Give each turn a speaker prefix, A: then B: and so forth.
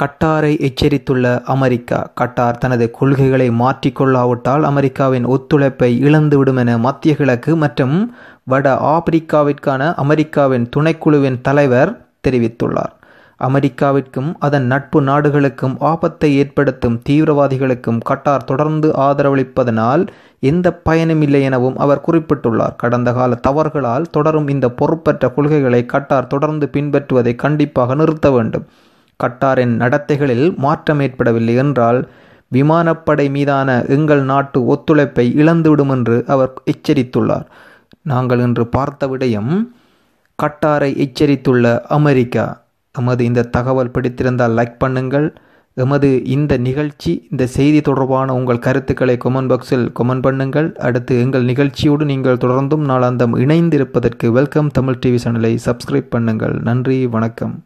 A: கட்டாரை எச்சரித்துள்ள America Khattar தனது கொள்கைகளை மாற்றிக்கொள்ளாவிட்டால் அமெரிக்காவின் ஒத்துழைப்பை இழந்துவிடும் என மத்திய கிழக்கு மற்றும் வட ஆப்பிரிக்காவிற்கான அமெரிக்காவின் துணைக்குழுவின் தலைவர் தெரிவித்துள்ளார். அமெரிக்காவிற்கும் அதன் நட்பு நாடுகளுக்கும் ஆபத்தை ஏற்படுத்தும் தீவிரவாதிகளுக்கும் கட்டார் தொடர்ந்து ஆதரவளிப்பதனால் எந்த பயனும் இல்லை எனவும் அவர் குறிப்பிட்டுள்ளார். கடந்த கால தவறுகளால் தொடரும் இந்த பொறுப்பற்ற கொள்கைகளை கட்டார் தொடர்ந்து பின்பற்றுவதை கண்டிப்பாக நிறுத்த வேண்டும். கட்டாரின் நடத்தைகளில் மாற்றம் ஏற்படவில்லை என்றால் விமானப்படை மீதான எங்கள் நாட்டு ஒத்துழைப்பை இழந்துவிடும் என்று அவர் எச்சரித்துள்ளார். நாங்கள் இன்று பார்த்த விடயம் கட்டாரை எச்சரித்துள்ள அமெரிக்கா. எமது இந்த தகவல் பிடித்திருந்தால் லைக் பண்ணுங்கள். எமது இந்த நிகழ்ச்சி இந்த செய்தி தொடர்பான உங்கள் கருத்துக்களை கொமெண்ட் பாக்ஸில் கொமெண்ட் பண்ணுங்கள். அடுத்து எங்கள் நிகழ்ச்சியோடு நீங்கள் தொடர்ந்தும் நாளாந்தம் இணைந்திருப்பதற்கு வெல்கம் தமிழ் டிவி சேனலை சப்ஸ்கிரைப் பண்ணுங்கள். நன்றி வணக்கம்.